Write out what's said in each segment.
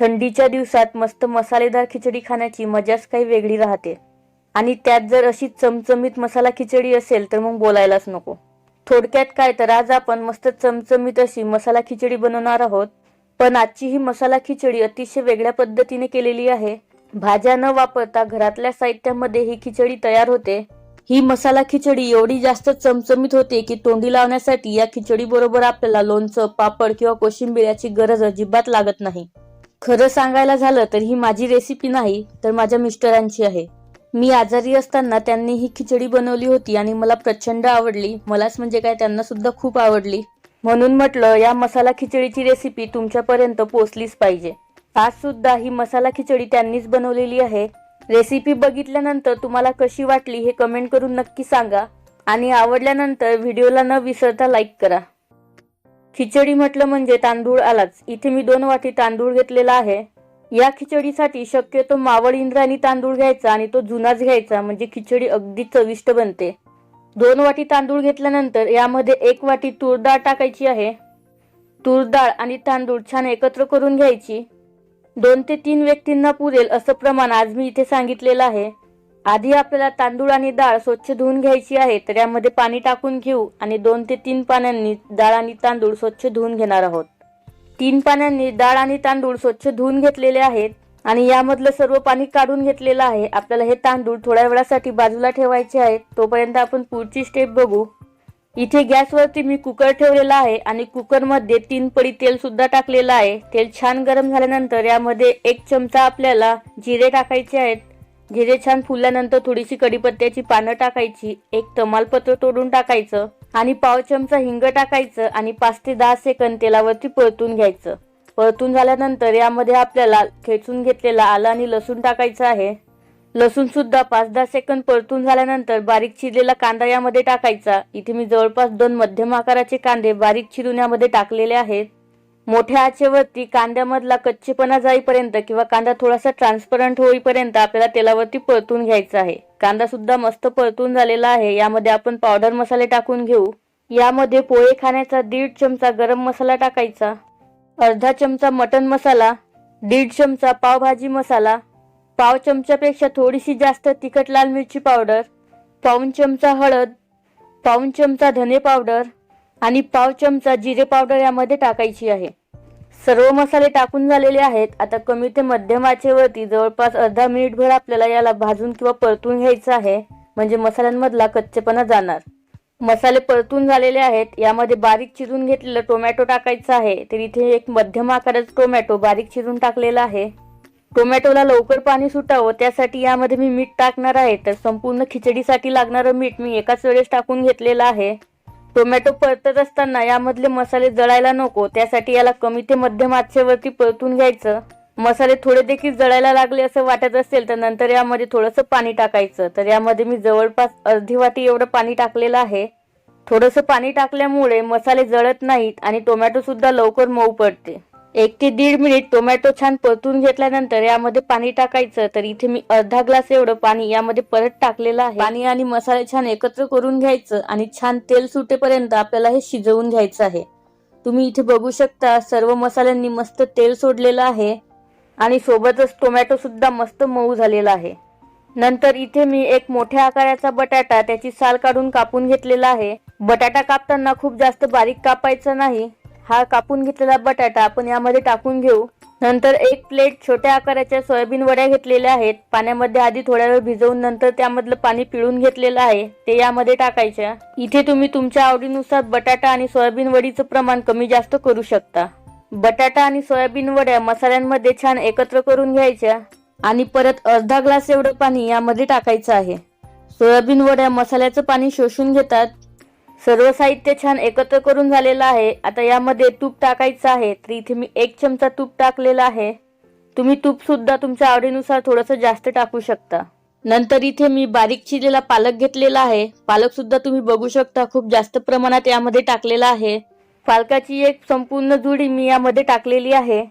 थंडीच्या दिवसात मस्त मसालेदार खिचडी खाण्याची मजाच काही वेगळी राहते. आणि त्यात जर अशी चमचमीत मसाला खिचडी असेल तर मग बोलायलाच नको. थोडक्यात काय तर आज आपण मस्त चमचमीत अशी मसाला खिचडी बनवणार आहोत. पण आजची ही मसाला खिचडी अतिशय वेगळ्या पद्धतीने केलेली आहे. भाज्या न वापरता घरातल्या साहित्यामध्ये ही खिचडी तयार होते. ही मसाला खिचडी एवढी जास्त चमचमीत होते की तोंडी लावण्यासाठी या खिचडी बरोबर आपल्याला लोणचं पापड किंवा कोशिंबीर याची गरज अजिबात लागत नाही. खरं सांगायला झालं तर ही माझी रेसिपी नाही तर माझ्या मिस्टरांची आहे. मी आजारी असताना त्यांनी ही खिचडी बनवली होती आणि मला प्रचंड आवडली. मलाच म्हणजे काय त्यांना सुद्धा खूप आवडली. म्हणून म्हटलं या मसाला खिचडीची रेसिपी तुमच्यापर्यंत पोचलीच पाहिजे. आज सुद्धा ही मसाला खिचडी त्यांनीच बनवलेली आहे. रेसिपी बघितल्यानंतर तुम्हाला कशी वाटली हे कमेंट करून नक्की सांगा. आणि आवडल्यानंतर व्हिडिओला न विसरता लाईक करा. खिचडी म्हटलं म्हणजे तांदूळ आलाच. इथे मी दोन वाटी तांदूळ घेतलेला आहे. या खिचडीसाठी शक्यतो मावळ इंद्रायणी तांदूळ घ्यायचा आणि तो जुनाच घ्यायचा म्हणजे खिचडी अगदी चविष्ट बनते. दोन वाटी तांदूळ घेतल्यानंतर यामध्ये एक वाटी तूर डाळ टाकायची आहे. तूर डाळ आणि तांदूळ छान एकत्र करून घ्यायची. दोन ते तीन व्यक्तींना पुरेल असं प्रमाण आज मी इथे सांगितलेलं आहे. आधी आपल्याला तांदूळ आणि डाळ स्वच्छ धुवून घ्यायची आहे तर यामध्ये पाणी टाकून घेऊ आणि दोन ते तीन पाण्यांनी डाळ आणि तांदूळ स्वच्छ धुवून घेणार आहोत. तीन पाण्यांनी डाळ आणि तांदूळ स्वच्छ धुवून घेतलेले आहेत आणि यामधलं सर्व पाणी काढून घेतलेलं आहे. आपल्याला हे तांदूळ थोड्या वेळासाठी बाजूला ठेवायचे आहेत तोपर्यंत आपण पुढची स्टेप बघू. इथे गॅसवरती मी कुकर ठेवलेला आहे आणि कुकरमध्ये तीन पडी तेल सुद्धा टाकलेलं आहे. तेल छान गरम झाल्यानंतर यामध्ये एक चमचा आपल्याला जिरे टाकायचे आहेत. जिरे छान फुलल्यानंतर थोडीशी कडीपत्त्याची पानं टाकायची एक तमालपत्र तोडून टाकायचं आणि पाव चमचा हिंग टाकायचं आणि पाच ते दहा सेकंद तेलावरती परतून घ्यायचं. परतून झाल्यानंतर यामध्ये आपल्याला खेचून घेतलेला आलं आणि लसूण टाकायचं आहे. लसूण सुद्धा पाच दहा सेकंद परतून झाल्यानंतर बारीक चिरलेला कांदा यामध्ये टाकायचा. इथे मी जवळपास दोन मध्यम आकाराचे कांदे बारीक चिरून यामध्ये टाकलेले आहेत. मोठ्या आचेवरती कांद्यामधला कच्चेपणा जाईपर्यंत किंवा कांदा थोडासा ट्रान्सपरंट होईपर्यंत आपल्याला तेलावरती परतून घ्यायचा आहे. कांदा सुद्धा मस्त परतून झालेला आहे. यामध्ये आपण पावडर मसाले टाकून घेऊ. यामध्ये पोहे खाण्याचा दीड चमचा गरम मसाला टाकायचा. अर्धा चमचा मटन मसाला. दीड चमचा पावभाजी मसाला. पाव चमच्यापेक्षा थोडीशी जास्त तिखट लाल मिरची पावडर पाऊन चमचा हळद. पाऊन चमचा धने पावडर आणि पाव चमचा जिरे पावडर यामध्ये टाकायची आहे. सर्व मसाले टाकून झालेले आहेत. आता कमी ते मध्यम आचेवरती जवळपास अर्धा मिनिटभर आपल्याला याला भाजून किंवा परतून घ्यायचं आहे. म्हणजे मसाल्यांमधला कच्चेपणा जाणार. मसाले परतून झालेले आहेत. यामध्ये बारीक चिरून घेतलेलं टोमॅटो टाकायचं आहे. तर इथे एक मध्यम आकाराचा टोमॅटो बारीक चिरून टाकलेला आहे. टोमॅटोला लवकर पाणी सुटावं. त्यासाठी यामध्ये मी मीठ टाकणार आहे. तर संपूर्ण खिचडीसाठी लागणारं मीठ मी एकाच वेळेस टाकून घेतलेलं आहे. टोमॅटो परतत असताना यामधले मसाले जळायला नको त्यासाठी याला कमी ते मध्यम आचेवरती परतून घ्यायचं. मसाले थोडे देखील जळायला लागले असं वाटत असेल तर नंतर यामध्ये थोडंसं पाणी टाकायचं. तर यामध्ये मी जवळपास अर्धी वाटी एवढं पाणी टाकलेलं आहे. थोडंसं पाणी टाकल्यामुळे मसाले जळत नाहीत आणि टोमॅटो सुद्धा लवकर मऊ पडते. एक ते दीड मिनिट टोमॅटो छान परतून घेतल्यानंतर यामध्ये पाणी टाकायचं. तर इथे मी अर्धा ग्लास एवढं पाणी यामध्ये परत टाकलेलं आहे. पाणी आणि मसाले छान एकत्र करून घ्यायचं आणि छान तेल सुटेपर्यंत आपल्याला हे शिजवून घ्यायचं आहे. तुम्ही इथे बघू शकता सर्व मसाल्यांनी मस्त तेल सोडलेलं आहे. आणि सोबतच टोमॅटो सुद्धा मस्त मऊ झालेला आहे. नंतर इथे मी एक मोठ्या आकाराचा बटाटा त्याची साल काढून कापून घेतलेला आहे. बटाटा कापताना खूप जास्त बारीक कापायचा नाही. हा कापून घेतलेला बटाटा आपण यामध्ये टाकून घेऊ. नंतर एक प्लेट छोट्या आकाराच्या सोयाबीन वड्या घेतलेल्या आहेत. पाण्यामध्ये आधी थोड्या वेळ भिजवून नंतर त्यामधलं पाणी पिळून घेतलेलं आहे. ते यामध्ये टाकायच्या इथे तुम्ही तुमच्या आवडीनुसार बटाटा आणि सोयाबीन वडीचं प्रमाण कमी जास्त करू शकता. बटाटा आणि सोयाबीन वड्या मसाल्यांमध्ये छान एकत्र करून घ्यायच्या. आणि परत अर्धा ग्लास एवढं पाणी यामध्ये टाकायचं आहे. सोयाबीन वड्या मसाल्याचं पाणी शोषून घेतात. सर्व साहित्य छान एकत्र करून झालेलं आहे. आता यामध्ये तूप टाकायचं आहे. तर इथे मी एक चमचा तूप टाकलेला आहे. तुम्ही तूपसुद्धा तुमच्या आवडीनुसार थोडंसं जास्त टाकू शकता. नंतर इथे मी बारीक चिरलेला पालक घेतलेला आहे. पालक सुद्धा तुम्ही बघू शकता खूप जास्त प्रमाणात यामध्ये टाकलेला आहे. पालकाची एक संपूर्ण जुडी मी यामध्ये टाकलेली आहे.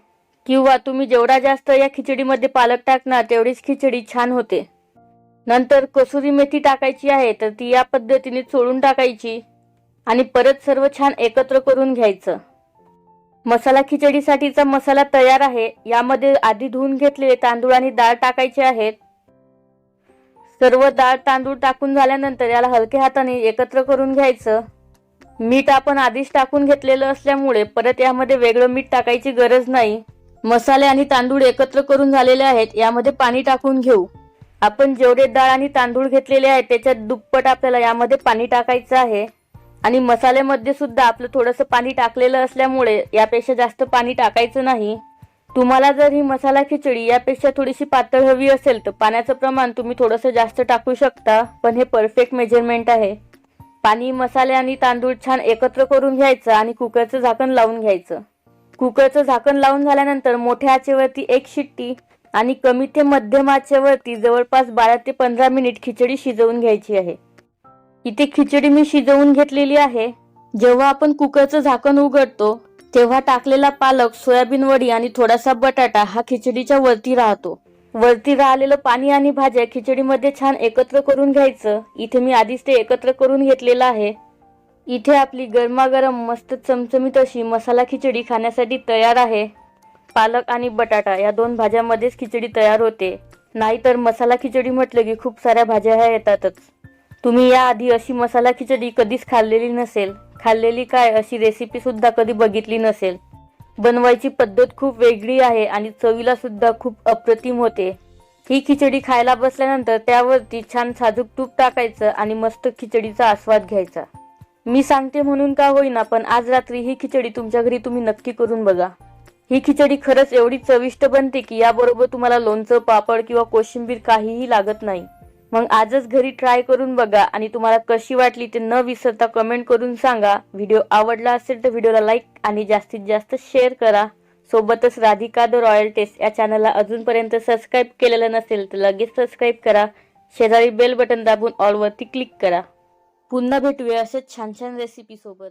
किंवा तुम्ही जेवढा जास्त या खिचडीमध्ये पालक टाकणार तेवढीच खिचडी छान होते. नंतर कसुरी मेथी टाकायची आहे. तर ती या पद्धतीने चोळून टाकायची. आणि परत सर्व छान एकत्र करून घ्यायचं. मसाला खिचडीसाठीचा मसाला तयार आहे यामध्ये आधी धुवून घेतलेले तांदूळ आणि डाळ टाकायचे आहेत. सर्व डाळ तांदूळ टाकून झाल्यानंतर याला हलक्या हाताने एकत्र करून घ्यायचं. मीठ आपण आधीच टाकून घेतलेलं असल्यामुळे परत यामध्ये वेगळं मीठ टाकायची गरज नाही. मसाले आणि तांदूळ एकत्र करून झालेले आहेत यामध्ये पाणी टाकून घेऊ. आपण जेवढे डाळ आणि तांदूळ घेतलेले आहेत त्याच्यात दुप्पट आपल्याला यामध्ये पाणी टाकायचं आहे. आणि मसाल्यामध्ये सुद्धा आपलं थोडंसं पाणी टाकलेलं असल्यामुळे यापेक्षा जास्त पाणी टाकायचं नाही. तुम्हाला जर ही मसाला खिचडी यापेक्षा थोडीशी पातळ हवी असेल तर पाण्याचं प्रमाण तुम्ही थोडंसं जास्त टाकू शकता. पण हे परफेक्ट मेजरमेंट आहे. पाणी मसाले आणि तांदूळ छान एकत्र करून घ्यायचं आणि कुकरचं झाकण लावून घ्यायचं. कुकरचं झाकण लावून झाल्यानंतर मोठ्या आचेवरती एक शिट्टी आणि कमी ते मध्यम आचेवरती जवळपास बारा ते पंधरा मिनिट खिचडी शिजवून घ्यायची आहे. इथे खिचडी मी शिजवून घेतलेली आहे. जेव्हा आपण कुकरचं झाकण उघडतो तेव्हा टाकलेला पालक सोयाबीन वडी आणि थोडासा बटाटा हा खिचडीच्या वरती राहतो. वरती राहिलेलं पाणी आणि भाज्या खिचडीमध्ये छान एकत्र करून घ्यायचं. इथे मी आधीच ते एकत्र करून घेतलेलं आहे. इथे आपली गरमागरम मस्त चमचमीत अशी मसाला खिचडी खाण्यासाठी तयार आहे. पालक आणि बटाटा या दोन भाज्यामध्येच खिचडी तयार होते. नाहीतर मसाला खिचडी म्हटलं की खूप साऱ्या भाज्या ह्या येतातच. तुम्ही याआधी अशी मसाला खिचडी कधीच खाल्लेली नसेल. खाल्लेली काय अशी रेसिपी सुद्धा कधी बघितली नसेल. बनवायची पद्धत खूप वेगळी आहे आणि चवीला सुद्धा खूप अप्रतिम होते. ही खिचडी खायला बसल्यानंतर त्यावरती छान साजूक तूप टाकायचं आणि मस्त खिचडीचा आस्वाद घ्यायचा. मी सांगते म्हणून का होईना पण आज रात्री ही खिचडी तुमच्या घरी तुम्ही नक्की करून बघा. ही खिचडी खरंच एवढी चविष्ट बनते की याबरोबर तुम्हाला लोणचं पापड किंवा कोशिंबीर काहीही लागत नाही. मग आजच घरी ट्राय करून बघा आणि तुम्हाला कशी वाटली ते न विसरता कमेंट करून सांगा. व्हिडिओ आवडला असेल तर व्हिडिओला लाईक आणि जास्तीत जास्त शेअर करा. सोबतच राधिका द रॉयल टेस्ट या चॅनलला अजूनपर्यंत सबस्क्राईब केलेलं नसेल तर लगेच सबस्क्राईब करा. शेजारी बेल बटन दाबून ऑलवरती क्लिक करा. पुन्हा भेटूया अशाच छान छान रेसिपी सोबत.